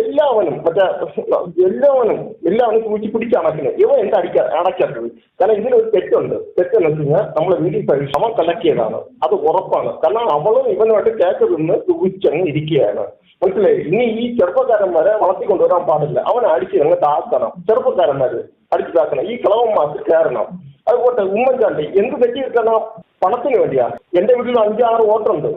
എല്ലാവനും മറ്റേ എല്ലാവനും എല്ലാവനും സൂചി പിടിച്ച് അടക്കുന്നത് ഇവ എന്താ അടിക്കാ അടയ്ക്കാത്തത്? കാരണം ഇതിനൊരു തെറ്റുണ്ട്. തെറ്റെന്ന് വെച്ച് കഴിഞ്ഞാൽ നമ്മളെ വീട്ടിൽ അവൻ കളക്ട് അത് ഉറപ്പാണ്. കാരണം അവളും ഇവനുമായിട്ട് കേക്ക് നിന്ന് സൂചിച്ചങ്ങ് ഇരിക്കുകയാണ്. മനസ്സിലായി? ഇനി ഈ ചെറുപ്പക്കാരന്മാരെ വളർത്തിക്കൊണ്ടുവരാൻ പാടില്ല. അവൻ അടിച്ച് ഞങ്ങൾ താക്കണം. ചെറുപ്പക്കാരന്മാര് അടിച്ചു താക്കണം. ഈ കിളവന്മാർക്ക് കയറണം അതുപോലെ ഉമ്മൻചാണ്ടി എന്ത് തെറ്റി കിട്ടണം പണത്തിന് വേണ്ടിയാ. എന്റെ വീട്ടിൽ അഞ്ചാറ് വോട്ടുണ്ട്.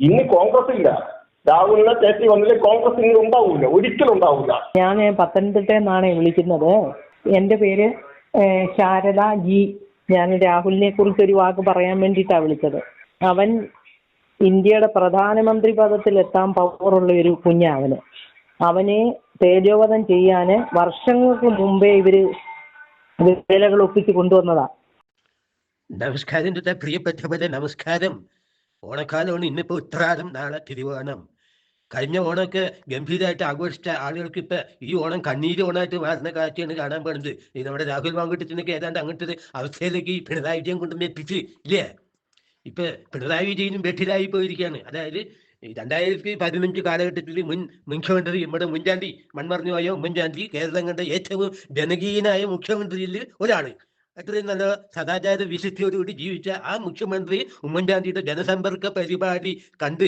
ഇനി കോൺഗ്രസ് ഇല്ല രാഹുലിനെ കയറ്റി വന്നില്ല കോൺഗ്രസ് ഇനി ഉണ്ടാവില്ല ഒരിക്കലും ഉണ്ടാവില്ല ഞാൻ പത്തനംതിട്ടയിൽ നിന്നാണ് വിളിക്കുന്നത്. എന്റെ പേര് ശാരദ ജി. ഞാൻ രാഹുലിനെ കുറിച്ച് ഒരു വാക്ക് പറയാൻ വേണ്ടിയിട്ടാണ് വിളിച്ചത്. അവൻ ഇന്ത്യയുടെ പ്രധാനമന്ത്രി പദത്തിൽ എത്താൻ പവറുള്ള ഒരു കുഞ്ഞാവന് അവനെ തേജോവധം ചെയ്യാൻ വർഷങ്ങൾക്ക് മുമ്പേ ഇവർ വേലകൾ ഒപ്പിച്ച് കൊണ്ടുവന്നതാ. നമസ്കാരം പ്രിയപ്പെട്ടവരെ നമസ്കാരം. ഓണക്കാലമാണ് ഇന്നിപ്പോ ഉത്രാടം നാളെ തിരുവോണം. കഴിഞ്ഞ ഓണമൊക്കെ ഗംഭീരമായിട്ട് ആഘോഷിച്ച ആളുകൾക്ക് ഇപ്പൊ ഈ ഓണം കണ്ണീര് ഓണമായിട്ട് മാറുന്ന കാഴ്ചയാണ് കാണാൻ പോകുന്നത് ഈ നമ്മുടെ രാഹുൽ മാങ്കുട്ടത്തിനൊക്കെ ഏതാണ്ട് ഒരു അവസ്ഥയിലേക്ക് ഈ പിണറായി വിജയൻ കൊണ്ടുവന്ന് എത്തിച്ച് ഇല്ലേ? ഇപ്പൊ പിണറായി വിജയനും വെട്ടിലായി പോയിരിക്കുകയാണ് അതായത് രണ്ടായിരത്തി പതിനഞ്ച് കാലഘട്ടത്തിൽ മുൻ മുഖ്യമന്ത്രി നമ്മുടെ മുൻചാണ്ടി മൺമറഞ്ഞു പോയ ഉമ്മൻചാണ്ടി കേരളം കണ്ട ഏറ്റവും ജനകീയനായ മുഖ്യമന്ത്രിയിൽ ഒരാൾ. അത്രയും നല്ല സദാചാര വിശുദ്ധിയോടുകൂടി ജീവിച്ച ആ മുഖ്യമന്ത്രി ഉമ്മൻചാണ്ടിയുടെ ജനസമ്പർക്ക പരിപാടി കണ്ട്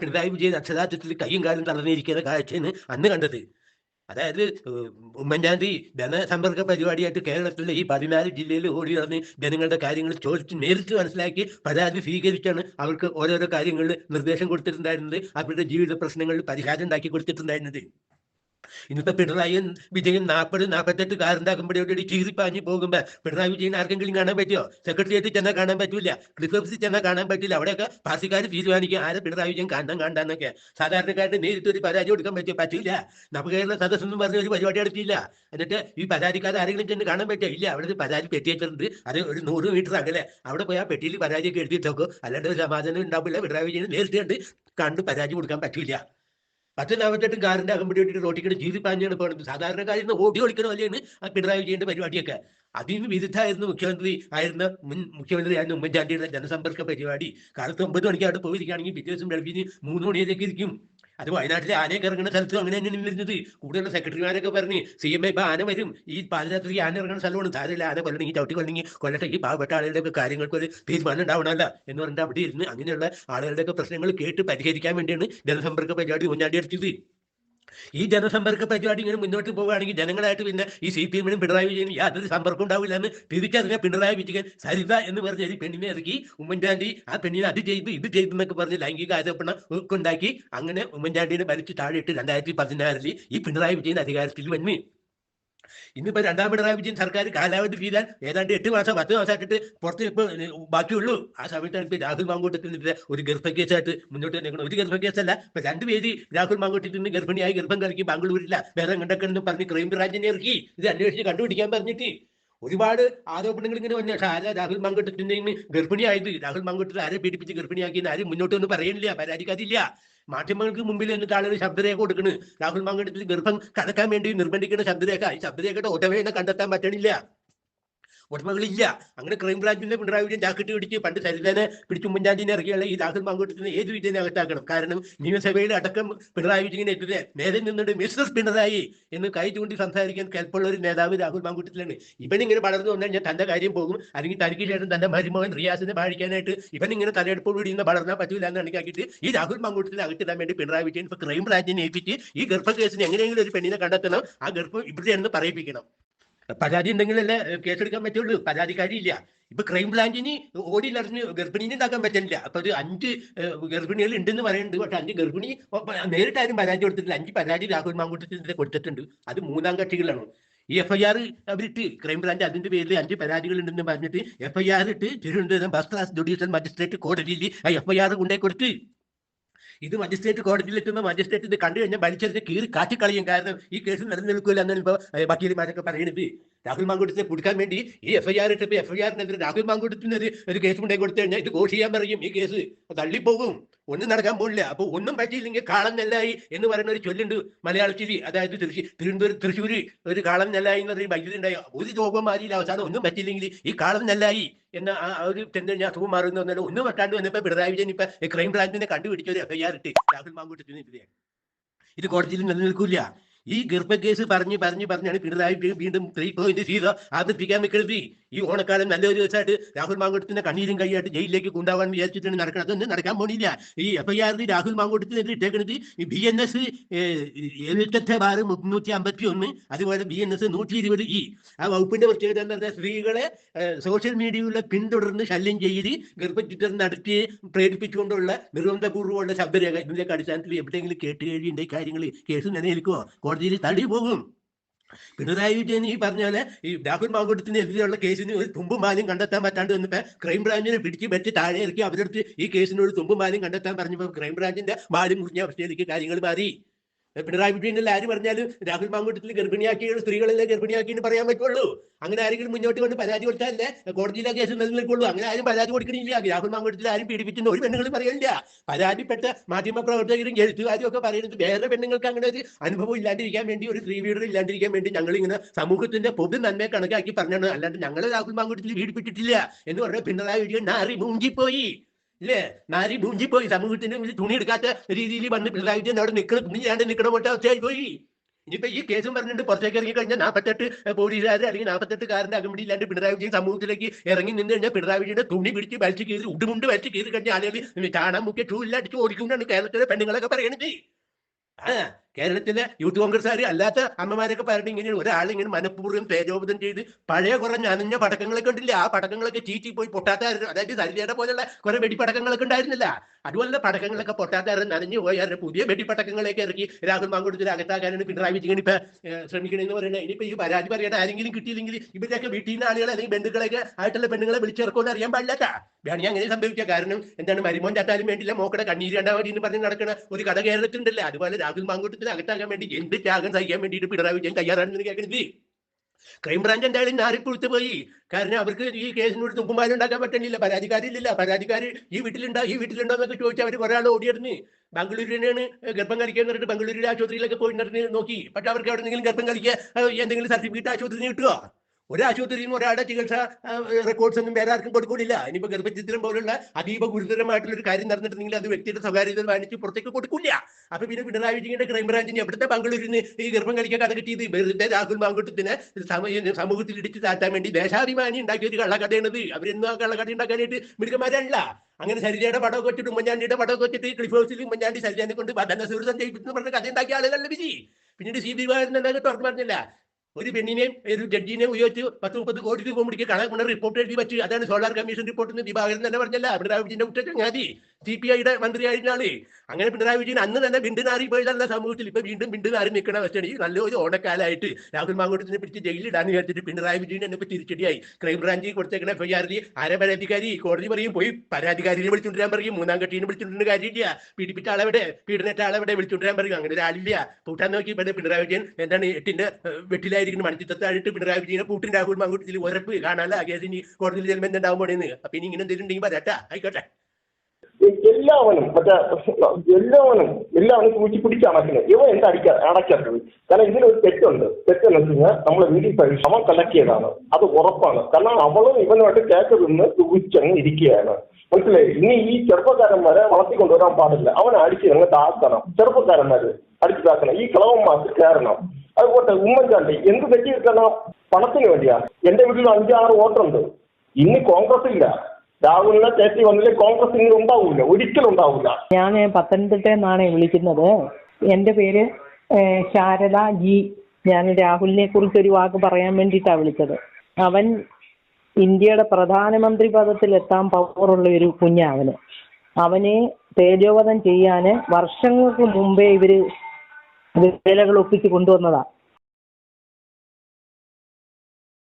പിണറായി വിജയൻ അക്ഷരാർത്ഥത്തിൽ കൈയും കാലും തളർന്നിരിക്കുന്ന കാഴ്ചയാണ് അന്ന് കണ്ടത്. അതായത് ഉമ്മൻചാണ്ടി ജനസമ്പർക്ക പരിപാടിയായിട്ട് കേരളത്തിലെ ഈ പതിനാല് ജില്ലയിൽ ഓടി നടന്ന് ജനങ്ങളുടെ കാര്യങ്ങൾ ചോദിച്ച് നേരിട്ട് മനസ്സിലാക്കി പരാതി സ്വീകരിച്ചാണ് അവർക്ക് ഓരോരോ കാര്യങ്ങളിൽ നിർദ്ദേശം കൊടുത്തിട്ടുണ്ടായിരുന്നത്. അവരുടെ ജീവിത പ്രശ്നങ്ങളിൽ പരിഹാരം ഉണ്ടാക്കി കൊടുത്തിട്ടുണ്ടായിരുന്നത്. ഇന്നത്തെ പിണറായി വിജയൻ നാൽപ്പത് നാൽപ്പത്തെട്ട് കാറുണ്ടാക്കുമ്പോഴോടി ചീറിപ്പാഞ്ഞു പോകുമ്പോ പിണറായി വിജയൻ ആർക്കെങ്കിലും കാണാൻ പറ്റുമോ സെക്രട്ടേറിയറ്റിൽ ചെന്നാൽ കാണാൻ പറ്റൂല. ക്ലിഫ് ഓഫീസിൽ ചെന്നാൽ കാണാൻ പറ്റില്ല അവിടെയൊക്കെ പാർട്ടിക്കാർ തീരുമാനിക്കുക ആരെ പിണറായി വിജയൻ കാണാൻ കാണാന്നൊക്കെ സാധാരണക്കാരന് നേരിട്ട് ഒരു പരാതി കൊടുക്കാൻ പറ്റും പറ്റില്ല. നവകേരള എന്ന് പറഞ്ഞ ഒരു പരിപാടി നടത്തിയില്ല. എന്നിട്ട് ഈ പരാതിക്കാർ ആരെങ്കിലും ചെന്ന് കാണാൻ പറ്റില്ല ഇല്ല. അവിടെ പരാതി പെട്ടി വെച്ചിട്ടുണ്ട് അത് ഒരു നൂറ് മീറ്റർ അകലെ. അവിടെ പോയി ആ പെട്ടിയിൽ പരാതിയൊക്കെ എഴുതിയിട്ടൊക്കെ അല്ലാണ്ട് സമാധാനം ഉണ്ടാവില്ല. പിണറായി വിജയൻ നേരിട്ട് കണ്ട് കണ്ട് പരാതി കൊടുക്കാൻ പറ്റില്ല പത്ത് നാൽപ്പത്തെട്ടും കാറിന്റെ അകമ്പടി വേണ്ടിയിട്ട് റോട്ടിക്കടെ ജീവി പാഞ്ഞാണ് പോകുന്നത് സാധാരണക്കാരിൽ നിന്ന് ഓടി ഓടിക്കണോ പോലെയാണ് ആ പിണറായി വിജയന്റെ പരിപാടിയൊക്കെ. അതിന് വിരുദ്ധമായിരുന്നു മുഖ്യമന്ത്രി ആയിരുന്ന മുൻ മുഖ്യമന്ത്രി ആയിരുന്ന ഉമ്മൻചാണ്ടിയുടെ ജനസമ്പർക്ക പരിപാടി. കാലത്ത് ഒമ്പത് മണിക്ക് അവിടെ പോയിരിക്കുകയാണെങ്കിൽ പിറ്റേ ദിവസം വെളുപ്പിന് മൂന്ന് മണിയിലേക്ക് ഇരിക്കും. അത് വയനാട്ടിലെ ആനയെ ഇറങ്ങുന്ന സ്ഥലത്ത് അങ്ങനെ തന്നെയാണ് വരുന്നത്. കൂടെയുള്ള സെക്രട്ടറിമാരൊക്കെ പറഞ്ഞ് സി എം ഐ ഇപ്പൊ ആന വരും. ഈ പാദയാത്രയ്ക്ക് ആന ഇറങ്ങുന്ന സ്ഥലമാണ്. താരല്ല ആന കൊല്ലണമെങ്കിൽ ചവിട്ടി കൊല്ലണമെങ്കിൽ കൊല്ലട്ടെ ഈ പാവപ്പെട്ട ആളുകളുടെ ഒക്കെ കാര്യങ്ങൾക്ക് ഒരു തീരുമാനം ഉണ്ടാവണമല്ല എന്ന് പറഞ്ഞിട്ട് അവിടെ ഇരുന്ന് അങ്ങനെയുള്ള ആളുകളുടെ ഒക്കെ പ്രശ്നങ്ങൾ കേട്ട് പരിഹരിക്കാൻ വേണ്ടിയാണ് ജനസമ്പർക്ക പരിപാടി മുന്നാടി എടുത്തത്. ഈ ജനസമ്പർക്ക പരിപാടി ഇങ്ങനെ മുന്നോട്ട് പോവുകയാണെങ്കിൽ ജനങ്ങളായിട്ട് പിന്നെ ഈ സി പി എമ്മിനും പിണറായി വിജയനും യാതൊരു സമ്പർക്കം ഉണ്ടാവില്ല എന്ന് തിരിച്ചറിഞ്ഞ പിണറായി വിജയൻ സരിത എന്ന് പറഞ്ഞ ഒരു പെണ്ണിനെ ഇറക്കി ഉമ്മൻചാണ്ടി ആ പെണ്ണിനെ അത് ചെയ്തു ഇത് ചെയ്തു എന്നൊക്കെ പറഞ്ഞ് ലൈംഗിക ആരോപണം ഉണ്ടാക്കി അങ്ങനെ ഉമ്മൻചാണ്ടിനെ വലിച്ചു താഴെയിട്ട് രണ്ടായിരത്തി പതിനാറിൽ ഈ പിണറായി വിജയൻ അധികാരത്തിൽ വന്നു. ഇന്നിപ്പോ രണ്ടാം പിണറായി വിജയൻ സർക്കാർ കാലാവധി തീരാൻ ഏതാണ്ട് എട്ട് മാസം പത്ത് മാസമായിട്ട് പുറത്ത് ഇപ്പൊ ബാക്കിയുള്ളൂ. ആ സമയത്താണ് ഇപ്പൊ രാഹുൽ നിന്ന് ഒരു ഗർഭക്കേസായിട്ട് മുന്നോട്ട് നിൽക്കുന്നത് ഒരു ഗർഭക്കേസല്ല ഇപ്പൊ രണ്ടുപേര് രാഹുൽ മാങ്കൂട്ടത്തിൽ നിന്ന് ഗർഭിണിയായി ഗർഭം കലക്കി ബാംഗ്ലൂരില്ല. വേറെ കണ്ടക്കെന്ന് പറഞ്ഞ് ക്രൈംബ്രാഞ്ചിനെ ഇറക്കി. ഇത് അന്വേഷിച്ച് കണ്ടുപിടിക്കാൻ പറഞ്ഞിട്ട് ഒരുപാട് ആരോപണങ്ങൾ ഇങ്ങനെ വന്നു ആരാ രാഹുൽ മങ്കട്ടിന്റെ ഗർഭിണിയായത്. രാഹുൽ മങ്കട്ടിൽ ആരെ പീഡിപ്പിച്ച് ഗർഭിണിയാക്കിയെന്ന് ആരും മുന്നോട്ട് ഒന്നും പറയണില്ല പരാതിക്കാതില്ല മാധ്യമങ്ങൾക്ക് മുമ്പിൽ എന്നിട്ട് ആളുകൾ ശബ്ദരേഖ കൊടുക്കുന്നത് രാഹുൽ മങ്കട്ടത്തിൽ ഗർഭം കടക്കാൻ വേണ്ടി നിർബന്ധിക്കുന്ന ശബ്ദരേഖ. ഈ ശബ്ദരേഖയുടെ ഉടമേനെ കണ്ടെത്താൻ പറ്റണില്ല. ഉടമകളില്ല അങ്ങനെ ക്രൈം ബ്രാഞ്ചിന്റെ പിണറായി വിജയൻ ജാക്കറ്റ് പിടിച്ച് പണ്ട് സരിതനെ പിടിച്ച് ഉമ്മൻചാണ്ടിനെ ഇറക്കിയുള്ള ഈ രാഹുൽ മാങ്കൂട്ടത്തിന് ഏത് വിജയനെ അകത്താക്കണം കാരണം നിയമസഭയിൽ അടക്കം പിണറായി വിജയനെതിരെ നേരെ നിന്നിട്ട് മിസ്റ്റർ പിണറായി എന്ന് കൈ ചൂണ്ടി സംസാരിക്കാൻ കേൾപ്പുള്ള ഒരു നേതാവ് രാഹുൽ മാങ്കൂട്ടത്തിലാണ്. ഇവൻ ഇങ്ങനെ വളർന്നു വന്നാൽ ഞാൻ തന്റെ കാര്യം പോകും. അല്ലെങ്കിൽ തനിക്ക് ശേഷം തന്റെ മരുമകൻ റിയാസിനെ ഭാഴിക്കാനായിട്ട് ഇവൻ ഇങ്ങനെ തലയെടുപ്പോടുകൂടി ഇന്ന് വളർന്നാൽ പറ്റില്ല എന്ന് കണക്കാക്കിയിട്ട് ഈ രാഹുൽ മാങ്കൂട്ടത്തിൽ അകറ്റിടാൻ വേണ്ടി പിണറായി വിജയൻ ഇപ്പൊ ക്രൈം ബ്രാഞ്ചിനെ ഏൽപ്പിച്ച് ഈ ഗർഭക്കേസിന് എങ്ങനെയെങ്കിലും ഒരു പെണ്ണിനെ കണ്ടെത്തണം. ആ ഗർഭം ഇവിടെയാണെന്ന് പറയിപ്പിക്കണം. പരാതി ഉണ്ടെങ്കിലല്ലേ കേസെടുക്കാൻ പറ്റുള്ളൂ. പരാതിക്കാരിയില്ല ഇപ്പൊ ക്രൈം ബ്രാഞ്ചിന് ഓടിയിലറിഞ്ഞ് ഗർഭിണീനെ ഉണ്ടാക്കാൻ പറ്റില്ല. അപ്പൊ ഒരു അഞ്ച് ഗർഭിണികൾ ഉണ്ടെന്ന് പറയുന്നുണ്ട്. പക്ഷെ അഞ്ച് ഗർഭിണി നേരിട്ടാരും പരാതി കൊടുത്തിട്ടില്ല. അഞ്ച് പരാതി രാഹുൽ മാങ്കൂട്ടത്തിനെതിരെ കൊടുത്തിട്ടുണ്ട്. അത് മൂന്നാം കക്ഷികളാണ്. ഈ എഫ് ഐ ആർ അവരിട്ട് ക്രൈംബ്രാഞ്ച് അതിന്റെ പേരിൽ അഞ്ച് പരാതികൾ ഉണ്ടെന്ന് പറഞ്ഞിട്ട് എഫ് ഐ ആർ ഇട്ട് Thiruvananthapuram first class judicial magistrate കോടതിയിൽ ആ എഫ് ഐ ആർ കൊണ്ടേ കൊടുത്ത്. ഇത് മജിസ്ട്രേറ്റ് കോടതിയിൽ എത്തുന്ന മജിസ്ട്രേറ്റ് ഇത് കണ്ടു കഴിഞ്ഞാൽ വലിച്ചെടുത്ത് കീറി കാറ്റിക്കളയും കാരണം ഈ കേസ് നിലനിൽക്കില്ല എന്നാണ് ഇപ്പൊ ഏഹ്, വക്കീലുമാരൊക്കെ പറയുന്നത്. രാഹുൽ മാങ്കൂട്ടത്തെ കൊടുക്കാൻ വേണ്ടി ഈ എഫ് ഐ ആർ ഇട്ടപ്പോ എഫ് ഐ ആറിനെതിരെ രാഹുൽ മാങ്കൂട്ടത്തിനെതിരെ ഒരു ഒരു കേസ് കൊണ്ടേ കൊടുത്തു കഴിഞ്ഞാൽ ഇത് ഘോഷിക്കാൻ പറയും ഈ കേസ്. തള്ളിപ്പോകും. ഒന്നും നടക്കാൻ പോകില്ല അപ്പൊ ഒന്നും പറ്റിയില്ലെങ്കിൽ കാളം നെല്ലായി എന്ന് പറയുന്ന ഒരു ചൊല്ലുണ്ട് മലയാളത്തിൽ അതായത് തൃശ്ശൂർ തിരുവനന്തപുരം തൃശ്ശൂർ ഒരു കാളം നെല്ലായി എന്ന് പറയുന്ന വൈദ്യുതി ഉണ്ടായി ഒരു രോഗം മാറിയില്ല അവസാനം ഒന്നും പറ്റിയില്ലെങ്കിൽ ഈ കാളം നെല്ലായി എന്ന ആ ഒരു ചെന്ന് ഞാൻ അസുഖം മാറുന്ന ഒന്നല്ല ഒന്നും വെക്കാണ്ട് വന്നപ്പോ പിണറായി വിജയൻ ഇപ്പൊ ക്രൈം ബ്രാഞ്ചിനെ കണ്ടുപിടിച്ച ഒരു എഫ് ഐ ആർ ഇട്ട് രാഹുൽ മാങ്കൂട്ടി ഇത് കോടതിയിൽ നിലനിൽക്കില്ല. ഈ ഗർഭ കേസ് പറഞ്ഞ് പറഞ്ഞ് പറഞ്ഞാണ് പിണറായി വീണ്ടും ത്രീ പോയിന്റ് സീറോ ആവർത്തിക്കാൻ വെക്കരുത് ഈ ഓണക്കാലം നല്ലൊരു ദിവസമായിട്ട് രാഹുൽ മാങ്കോട്ടത്തിന്റെ കണ്ണീരും കൈയായിട്ട് ജയിലിലേക്ക് കൊണ്ടുപോകാൻ വിചാരിച്ചിട്ടാണ് നടക്കുന്നത്. അതൊന്നും നടക്കാൻ പോണില്ല. ഈ എഫ് ഐ ആറിൽ രാഹുൽ മാങ്കോട്ടത്തിനെതിരെ ഇട്ടേക്കുന്നത് ഈ ബി എൻ എസ് എഴുപത്തെട്ട് ബാറ് മുന്നൂറ്റി അമ്പത്തി ഒന്ന് അതുപോലെ ബി എൻ എസ് നൂറ്റി ഇരുപത് ഇ ആ വകുപ്പിന്റെ പ്രത്യേകത എന്താ പറഞ്ഞാൽ സ്ത്രീകളെ സോഷ്യൽ മീഡിയയിലെ പിന്തുടർന്ന് ശല്യം ചെയ്ത് ഗർഭചിത്രം നടത്തി പ്രേരിപ്പിച്ചുകൊണ്ടുള്ള നിർബന്ധപൂർവമുള്ള ശബ്ദരേഖ ഇതിന്റെയൊക്കെ അടിസ്ഥാനത്തിൽ എവിടെയെങ്കിലും കേട്ട് കഴിയേണ്ട കാര്യങ്ങൾ കേസ് നിലനിൽക്കുമോ കോടതിയിൽ തള്ളി പോകും. പിണറായി വിജയൻ ഈ പറഞ്ഞ പോലെ ഈ രാഹുൽ മാങ്കുട്ടത്തിനെതിരെയുള്ള കേസിന് ഒരു തുമ്പും മാലും കണ്ടെത്താൻ പറ്റാണ്ട് വന്നപ്പോ ക്രൈംബ്രാഞ്ചിനെ പിടിച്ച് പറ്റി താഴെ ഇറക്കി അവരടുത്ത് ഈ കേസിന് ഒരു തുമ്പും മാലും കണ്ടെത്താൻ പറഞ്ഞപ്പോൾ ക്രൈംബ്രാഞ്ചിന്റെ മാലും മുറിഞ്ഞ അവസ്ഥയിലേക്ക് കാര്യങ്ങൾ മാറി. പിണറായി അല്ല? ആര് പറഞ്ഞാലും രാഹുൽ മാങ്കൂട്ടത്തിൽ ഗർഭിണിയാക്കിയ സ്ത്രീകളെല്ലാം ഗർഭിണിയാക്കിയെന്ന് പറയാൻ പറ്റുള്ളൂ. അങ്ങനെ ആരെങ്കിലും മുന്നോട്ട് കൊണ്ട് പരാതി കൊടുത്താലേ കോടതിയിലെ കേസ് നിലനിൽക്കുള്ളൂ. അങ്ങനെ ആരും പരാതി കൊടുക്കണില്ല. രാഹുൽ മാങ്കൂട്ടത്തിൽ ആരും പീഡിപ്പിച്ചെന്ന് ഒരു പെണ്ണുങ്ങൾ പറയില്ല പരാതിപ്പെട്ട മാധ്യമ പ്രവർത്തകരും എഴുത്തുകാരും ഒക്കെ പറയുന്നത് വേറെ പെണ്ണുങ്ങൾക്ക് അങ്ങനെ ഒരു അനുഭവം ഇല്ലാണ്ടിരിക്കാൻ വേണ്ടി ഒരു സ്ത്രീ വീടുകൾ ഇല്ലാണ്ടിരിക്കാൻ വേണ്ടി ഞങ്ങൾ ഇങ്ങനെ സമൂഹത്തിന്റെ പൊതു നന്മയെ കണക്കാക്കി പറഞ്ഞാണ് അല്ലാണ്ട് ഞങ്ങൾ രാഹുൽ മാങ്കൂട്ടത്തിൽ പീഡിപ്പിച്ചിട്ടില്ല എന്ന് പറഞ്ഞ പിണറായി വിജയൻ നാറി മൂഞ്ചിപ്പോയി ഇല്ലേ? നാരി മൂഞ്ചിപ്പോയി സമൂഹത്തിന് ഒരു തുണി എടുക്കാത്ത രീതിയിൽ വന്ന് വിജയൻ അവിടെ നിൽക്കുന്ന തുണി ഞാൻ നിൽക്കണ പോട്ട അവസ്ഥയായി പോയി. ഇനിയിപ്പോ ഈ കേസും പറഞ്ഞിട്ട് പുറത്തേക്ക് ഇറങ്ങി കഴിഞ്ഞാൽ നാൽപ്പത്തെട്ട് പോലീസുകാർ അല്ലെങ്കിൽ നാൽപ്പത്തെട്ട് കാരന്റെ അകമ്പടി ഇല്ലാണ്ട് പിണറായി വിജയൻ സമൂഹത്തിലേക്ക് ഇറങ്ങി നിന്ന് കഴിഞ്ഞാൽ പിണറായി വിജയന്റെ തുണി പിടിച്ച് വലിച്ചു കീറി ഉടുമുണ്ട് വലിച്ചു കീറി കഴിഞ്ഞാൽ ആളുകൾ ചാണാൻ മുക്കിയ ടൂ ഇല്ലാണ്ട് ഓടിക്കൊണ്ടാണ് കേരളത്തിലെ പെണ്ണുങ്ങളൊക്കെ പറയണത്. ആ കേരളത്തിലെ യൂത്ത് കോൺഗ്രസ്സുകാർ അല്ലാത്ത അമ്മമാരൊക്കെ പറഞ്ഞിട്ട് ഇങ്ങനെ ഒരാളിങ്ങനെ മനഃപൂർവം തേജോപതം ചെയ്ത് പഴയ കുറെ നനഞ്ഞ പടക്കങ്ങളൊക്കെ ഉണ്ടില്ല? ആ പടക്കങ്ങളൊക്കെ ചീറ്റി പോയി പൊട്ടാത്തായിരുന്നു അതായത് സരിതയുടെ പോലെയുള്ള കുറെ വെടിപ്പടക്കങ്ങളൊക്കെ ഉണ്ടായിരുന്നില്ല. അതുപോലെ പടക്കങ്ങളൊക്കെ പൊട്ടാത്തായിരുന്നു നനഞ്ഞു പോയായിരുന്നു പുതിയ വെടിപ്പടക്കങ്ങളൊക്കെ ഇറക്കി രാഹുൽ മാങ്കുടത്തിൽ അകത്താക്കാനാണ് പിണറായി വിജയൻ ഇപ്പൊ ശ്രമിക്കണമെന്ന് പറയുന്നത്. ഇനിയിപ്പോ ഈ പരാതി പറയേണ്ട ആരെങ്കിലും കിട്ടിയില്ലെങ്കിൽ ഇവരൊക്കെ വീട്ടിൽ നിന്ന് ആളുകൾ അല്ലെങ്കിൽ ബന്ധുക്കളൊക്കെ ആയിട്ടുള്ള പെണ്ണുങ്ങളെ വിളിച്ചിറക്കുമെന്ന് അറിയാൻ പാടില്ലാത്ത വേണമെങ്കിൽ അങ്ങനെ സംഭവിക്കുക കാരണം എന്താണ് മരുമോൻ ചാട്ടാലും വേണ്ടില്ല മോക്കടെ കണ്ണീര് രണ്ടാമതി എന്ന് പറഞ്ഞ് നടക്കുന്ന ഒരു കഥ കേരളത്തിലുണ്ടല്ലേ? അതുപോലെ രാഹുൽ അകത്താക്കാൻ വേണ്ടി എന്ത് ത്യാഗം സഹിക്കാൻ വേണ്ടിയിട്ട് പിണറായി വിജയൻ തയ്യാറാണെന്ന് കേൾക്കുന്നത് ക്രൈംബ്രാഞ്ച് എന്തായാലും നാറിപ്പുഴുത്ത് പോയി. കാരണം അവർക്ക് ഈ കേസിനോട് തുമ്പുമാലും ഉണ്ടാക്കാൻ പറ്റണില്ല. പരാതിക്കാരില്ല പരാതിക്കാർ ഈ വീട്ടിലുണ്ടോ? ഈ വീട്ടിലുണ്ടോ എന്നൊക്കെ ചോദിച്ചാൽ അവർ കുറെ ആൾ ഓടിയിടുന്നു ബാംഗ്ലൂരിനാണ് ഗർഭം കളിക്കാൻ പറഞ്ഞിട്ട് ബാംഗ്ലൂരിലെ ആശുപത്രിയിലൊക്കെ പോയി നടന്ന് നോക്കി. പക്ഷെ അവർക്ക് എവിടെയെങ്കിലും ഗർഭം കളിക്കുക എന്തെങ്കിലും സർട്ടിഫിക്കറ്റ് ആശുപത്രി കിട്ടുമോ ഒരു ആശുപത്രിയിൽ ഒരാളുടെ ചികിത്സ റെക്കോർഡ്സ് ഒന്നും വേറെ ആർക്കും കൊടുക്കൂടില്ല. ഇനിയിപ്പോ ഗർഭചിത്രം പോലുള്ള അതീവ ഗുരുതരമായിട്ടുള്ള ഒരു കാര്യം നടന്നിട്ടുണ്ടെങ്കിൽ അത് വ്യക്തിയുടെ സ്വകാര്യത വാങ്ങിച്ച് പുറത്തേക്ക് കൊടുക്കില്ല. അപ്പൊ പിന്നെ പിണറായി വിജയന്റെ ക്രൈംബ്രാഞ്ചിന് എവിടുത്തെ ബാംഗ്ലൂരിൽ ഈ ഗർഭം കഴിക്കാൻ കഥ കിട്ടിയത്? വെറുതെ രാഹുൽ മാങ്കുട്ടത്തിന് സമൂഹത്തിൽ ഇടിച്ചു താഴ്ത്താൻ വേണ്ടി ദേശാഭിമാനി ഉണ്ടാക്കിയ ഒരു കള്ളക്കഥയാണത്. അവരെന്നും ആ കള്ളക്കഥ ഉണ്ടാക്കാനായിട്ട് മിടുക്കന്മാരല്ല. അങ്ങനെ സരിതയുടെ പടമൊക്കെ വെച്ചിട്ട് ഉമ്മൻചാണ്ടിയുടെ പടമൊക്കെ വെച്ചിട്ട് ക്ലിഫ് ഹൗസിൽ ഉമ്മൻചാണ്ടി സരിജാനെ കൊണ്ട് സുഹൃത്തം ചെയ്യിപ്പിച്ചു പറഞ്ഞ കഥ ഉണ്ടാക്കിയ ആളുകളല്ല വിജി? പിന്നീട് സി ദിവാകരൻ എന്താ തുറന്നു പറഞ്ഞില്ല ഒരു പെണ്ണിനെയും ഒരു ജഡ്ജിനെയും ഉപയോഗിച്ച് പത്ത് മുപ്പത് കോടി രൂപ മുടിക്ക് കണക്കുള്ള റിപ്പോർട്ട് എഴുതി പറ്റി അതാണ് സോളാർ കമ്മീഷൻ റിപ്പോർട്ട് എന്ന് ദിവാകരൻ തന്നെ പറഞ്ഞല്ല. അവിടെ വിജയന്റെ കുറ്റച്ചങ്ങാതി സി പി ഐയുടെ മന്ത്രി ആയിരുന്നാളേ അങ്ങനെ പിണറായി വിജയൻ അന്ന് തന്നെ ബിണ്ടുനാറി പോയതല്ല സമൂഹത്തിൽ. ഇപ്പൊ വീണ്ടും ബിണ്ടുനാറി നിൽക്കണ അവസ്ഥയാണ്. ഈ നല്ലൊരു ഓണക്കാലായിട്ട് രാഹുൽ മാങ്കോട്ടത്തിനെ പിടിച്ച് ജയിലിടാന്ന് വിചാരിച്ചിട്ട് പിണറായി വിജയൻ എന്നെ തിരിച്ചടിയായി. ക്രൈംബ്രാഞ്ചിൽ കൊടുത്തേക്കണ എഫ് ഐ ആറിൽ ആരെ പരാതിക്കാരി കോടതി പറയും പോയി പരാതിക്കാരിനെ വിളിച്ചുകൊണ്ടിരാൻ പറയും മൂന്നാം കെട്ടീനെ വിളിച്ചുകൊണ്ടിരുന്ന കാര്യമില്ല. പീഡിപ്പിച്ച ആളെവിടെ? പീഡനറ്റ ആളെവിടെ? വിളിച്ചുകൊണ്ടിരാൻ പറയും. അങ്ങനെ ഒരാളില്ല. പൂട്ടാൻ നോക്കി ഇവിടെ പിണറായി വിജയൻ എന്താണ് എട്ടിന്റെ വെട്ടിലായിരിക്കുന്ന. മണിച്ചിത്തത്തായിട്ട് പിണറായി വിജയനെ പൂട്ടിൻ രാഹുൽ മാങ്കുട്ടത്തിൽ ഉറപ്പ് കാണാനല്ല കേസിന് കോടതിയിൽ ജന്മം പോണേന്ന് അപ്പൊ ഇനി ഇങ്ങനെ എന്തെങ്കിലും ഉണ്ടെങ്കിൽ പറയാട്ടാ. ആയിക്കോട്ടെ. എല്ലാവനും മറ്റേ എല്ലാവനും എല്ലാവനും കൂട്ടി പിടിച്ച് അടക്കുന്നത് ഇവ എന്താ അടിക്കാ അടയ്ക്കാത്തത്? കാരണം ഇതിലൊരു തെറ്റുണ്ട്. തെറ്റെന്ന് വെച്ച് നമ്മളെ വീട്ടിൽ അവൻ കലക്കിയതാണ് അത് ഉറപ്പാണ്. കാരണം അവളും ഇവനുമായിട്ട് കേക്ക് നിന്ന് സൂചിച്ചങ്ങ് ഇരിക്കുകയാണ്. മനസ്സിലായി? ഇനി ഈ ചെറുപ്പക്കാരന്മാരെ വളർത്തിക്കൊണ്ടുവരാൻ പാടില്ല. അവനെ അടിച്ച് അങ്ങ് താക്കണം ചെറുപ്പക്കാരന്മാര് അടിച്ച് താക്കണം ഈ കളവന്മാർക്ക് കയറണം അതുപോലെ ഉമ്മൻചാണ്ടി എന്ത് തെറ്റി കാരണം പണത്തിന് വേണ്ടിയാ. എന്റെ വീട്ടിൽ അഞ്ചാറ് വോട്ടുണ്ട്. ഇനി കോൺഗ്രസ് ഇല്ല രാഹുലിനെ കയറ്റി വന്നില്ലേ കോൺഗ്രസ് ഇനി ഉണ്ടാവില്ല ഒരിക്കലും ഉണ്ടാവില്ല ഞാൻ പത്തനംതിട്ടയിൽ നിന്നാണ് വിളിക്കുന്നത്. എന്റെ പേര് ശാരദ ജി. ഞാൻ രാഹുലിനെ കുറിച്ച് ഒരു വാക്ക് പറയാൻ വേണ്ടിയിട്ടാണ് വിളിച്ചത്. അവൻ ഇന്ത്യയുടെ പ്രധാനമന്ത്രി പദത്തിൽ എത്താൻ പവറുള്ള ഒരു കുഞ്ഞാവന്. അവനെ തേജോവധം ചെയ്യാന് വർഷങ്ങൾക്ക് മുമ്പേ ഇവർ വേലകൾ ഒപ്പിച്ച് കൊണ്ടുവന്നതാ.